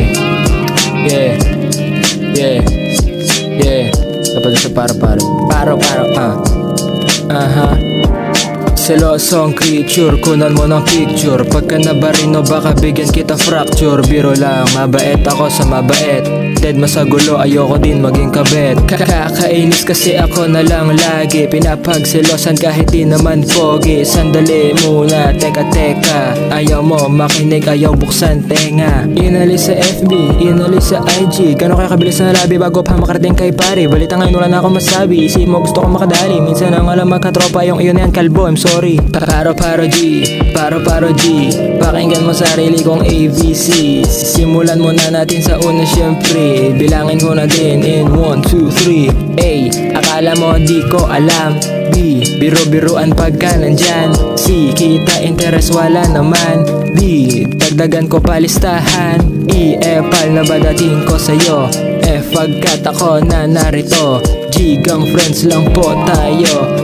Yeah. Yeah. Yeah. Yeah. Dapat sa paro-paro. Paro-paro, ah. Aha. Selosong creature, kunan mo ng picture. Pagka nabarino baka bigyan kita fracture. Biro lang, mabait ako sa mabait. Dead masagulo, ayoko din maging kabet. Kakainis kasi ako na lang lagi. Pinapagselosan kahit di naman pogi. Sandali muna, teka teka. Ayaw mo makinig, ayaw buksan tenga. Inalis sa FB, inalis sa IG Gano'n kaya kabilis na labi bago pa makarating kay pare. Balita ngayon wala na akong masabi. Isip mo gusto ko makadali. Minsan ang alam magkatropa yung iyon yan kalbo. I'm sorry Paro paro G, paro paro G. Pakinggan mo sarili kong ABC Simulan muna natin sa una syempre. Bilangin ko na din in 1, 2, 3 A, akala mo di ko alam. B, biro-biruan pagka nandyan. C, kita interes wala naman. D, dagdagan ko palistahan. E, epal na ba dating ko sa'yo? F, pagkat ako na narito. G, gang friends lang po tayo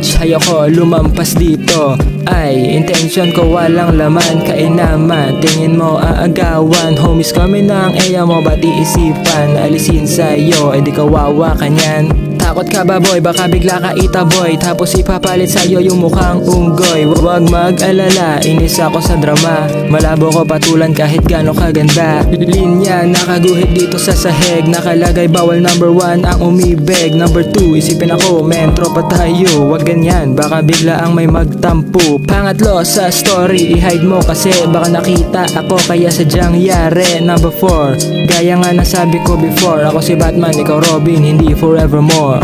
H, ayoko lumampas dito. I, intention ko walang laman. Kainaman, tingin mo aagawan. Homies kami ng eya mo Ba't iisipan, alisin sa'yo Eh di kawawa ka niyan Takot ka ba boy, baka bigla ka itaboy. Tapos ipapalit sa'yo yung mukhang unggoy. Huwag mag-alala, inis ako sa drama. Malabo ko patulan kahit gano'ng kaganda. Linya, nakaguhit dito sa sahig. Nakalagay bawal number one ang umibig. Number two, isipin ako, men, tropa tayo. Huwag ganyan, baka bigla ang may magtampo. Pangatlo sa story, i-hide mo kasi Baka nakita ako. Kaya sadyang yari Number four, gaya nga nasabi ko before. Ako si Batman, ikaw Robin, hindi forevermore